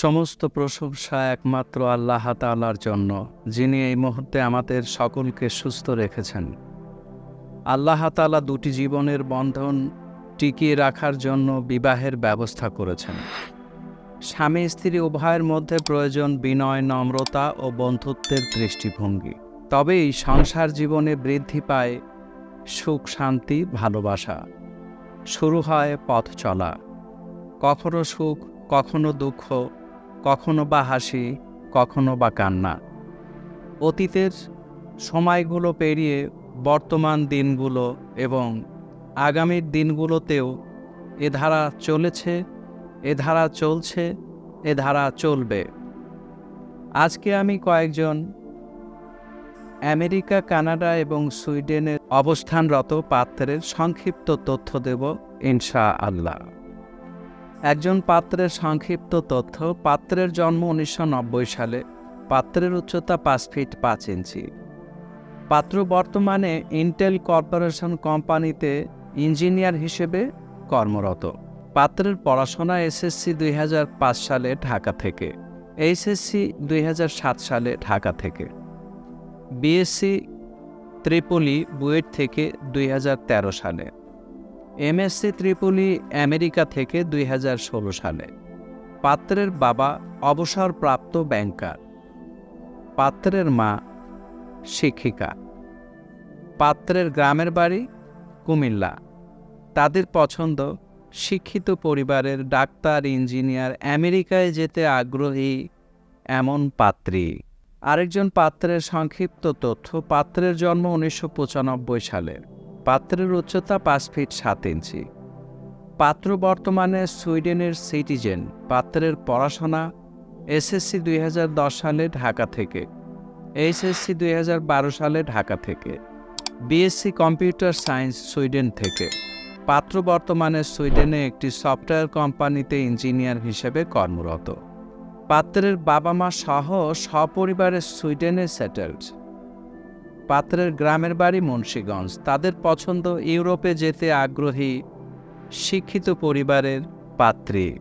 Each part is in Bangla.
সমস্ত প্রশংসা একমাত্র আল্লাহ তাআলার জন্য, যিনি এই মুহূর্তে আমাদের সকলকে সুস্থ রেখেছেন। আল্লাহ তাআলা দুটি জীবনের বন্ধন টিকিয়ে রাখার জন্য বিবাহের ব্যবস্থা করেছেন। স্বামী স্ত্রী উভয়ের মধ্যে প্রয়োজন বিনয়, নম্রতা ও বন্ধুত্বের দৃষ্টিভঙ্গি। তবেই সংসার জীবনে বৃদ্ধি পায় সুখ, শান্তি, ভালোবাসা। শুরু হয় পথ চলা। কখনো সুখ, কখনো দুঃখ কখনো বা হাসি, কখনো বা কান্না। অতীতের সময়গুলো পেরিয়ে বর্তমান দিনগুলো এবং আগামীর দিনগুলোতেও এ ধারা চলেছে, এ ধারা চলছে, এ ধারা চলবে। আজকে আমি কয়েকজন আমেরিকা, কানাডা এবং সুইডেনের অবস্থানরত পাত্রের সংক্ষিপ্ত তথ্য দেব ইনশা আল্লাহ একজন পাত্রের সংক্ষিপ্ত তথ্য পাত্রের জন্ম উনিশশো নব্বই সালে। পাত্রের উচ্চতা পাঁচ ফিট পাঁচ ইঞ্চি। পাত্র বর্তমানে ইন্টেল কর্পোরেশন কোম্পানিতে ইঞ্জিনিয়ার হিসেবে কর্মরত। পাত্রের পড়াশোনা এসএসসি দুই হাজার পাঁচ সালে ঢাকা থেকে। এইচএসসি দুই হাজার সাত সালে ঢাকা থেকে। বিএসসি ত্রিপলি বুয়েট থেকে দুই হাজার তেরো সালে। এমএসসি ত্রিপলি আমেরিকা থেকে দুই হাজার ষোলো সালে। পাত্রের বাবা অবসরপ্রাপ্ত ব্যাংকার। পাত্রের মা শিক্ষিকা। পাত্রের গ্রামের বাড়ি কুমিল্লা। তাদের পছন্দ শিক্ষিত পরিবারের ডাক্তার, ইঞ্জিনিয়ার, আমেরিকায় যেতে আগ্রহী এমন পাত্রী। আরেকজন পাত্রের সংক্ষিপ্ত তথ্য, পাত্রের জন্ম উনিশশো পঁচানব্বই সালে। পাত্রের উচ্চতা পাঁচ ফিট সাত ইঞ্চি। পাত্র বর্তমানে সুইডেনের সিটিজেন। পাত্রের পড়াশোনা এসএসসি দুই হাজার দশ সালে ঢাকা থেকে এইচএসসি দুই হাজার বারো সালে ঢাকা থেকে, বিএসসি কম্পিউটার সায়েন্স সুইডেন থেকে। পাত্র বর্তমানে সুইডেনে একটি সফটওয়্যার কোম্পানিতে ইঞ্জিনিয়ার হিসেবে কর্মরত। পাত্রের বাবা মা সহ সপরিবারে সুইডেনে সেটেলড। পাত্রের গ্রামের বাড়ি মুন্সীগঞ্জ। তাদের পছন্দ ইউরোপে যেতে আগ্রহী, শিক্ষিত পরিবারের পাত্রী।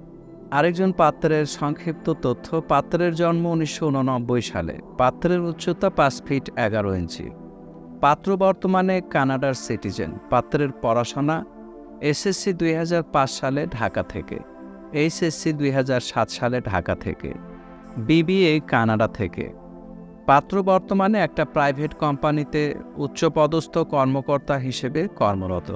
আরেকজন পাত্রের সংক্ষিপ্ত তথ্য, পাত্রের জন্ম উনিশশো উননব্বই সালে। পাত্রের উচ্চতা পাঁচ ফিট এগারো ইঞ্চি। পাত্র বর্তমানে কানাডার সিটিজেন। পাত্রের পড়াশোনা এসএসসি দুই হাজার পাঁচ সালে ঢাকা থেকে। এইচএসসি দুই হাজার সাত সালে ঢাকা থেকে। বিবিএ কানাডা থেকে। পাত্র বর্তমানে একটা প্রাইভেট কোম্পানিতে উচ্চপদস্থ কর্মকর্তা হিসেবে কর্মরত।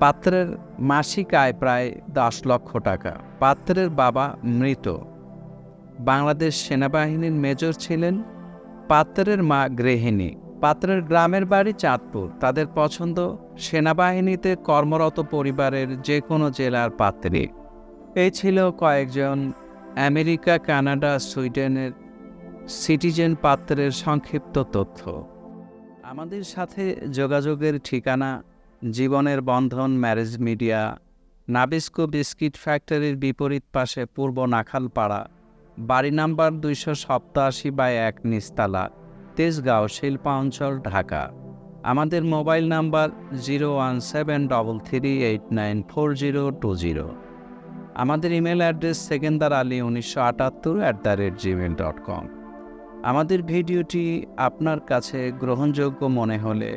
পাত্রের মাসিক আয় প্রায় দশ লক্ষ টাকা। পাত্রের বাবা মৃত। বাংলাদেশ সেনাবাহিনীর মেজর ছিলেন পাত্রের মা গৃহিণী। পাত্রের গ্রামের বাড়ি চাঁদপুর। তাদের পছন্দ সেনাবাহিনীতে কর্মরত পরিবারের যে কোনো জেলার পাত্রী। এই ছিল কয়েকজন আমেরিকা, কানাডা, সুইডেনের সিটিজেন পাত্রের সংক্ষিপ্ত তথ্য। আমাদের সাথে যোগাযোগের ঠিকানা, জীবনের বন্ধন ম্যারেজ মিডিয়া, নাবিস্কো বিস্কিট ফ্যাক্টরির বিপরীত পাশে পূর্ব নাখালপাড়া, বাড়ি নাম্বার দুইশো সপ্তাশি বাই এক নিস্তালা, তেজগাঁও, শিল্পাঞ্চল, ঢাকা। আমাদের mobile number zero one seven double three eight nine four zero two zero. আমাদের ইমেল অ্যাড্রেস সেকেন্দার আলী উনিশশো আটাত্তর at the rate Gmail dot com. আমাদের ভিডিওটি আপনার কাছে গ্রহণযোগ্য মনে হলে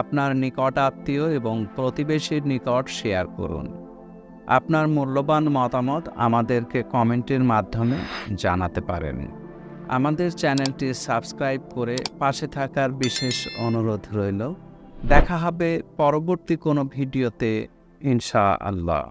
আপনার নিকট আত্মীয় এবং প্রতিবেশীর নিকট শেয়ার করুন। আপনার মূল্যবান মতামত আমাদেরকে কমেন্টের মাধ্যমে জানাতে পারেন। আমাদের চ্যানেলটি সাবস্ক্রাইব করে পাশে থাকার বিশেষ অনুরোধ রইল। দেখা হবে পরবর্তী কোনো ভিডিওতে ইনশা আল্লাহ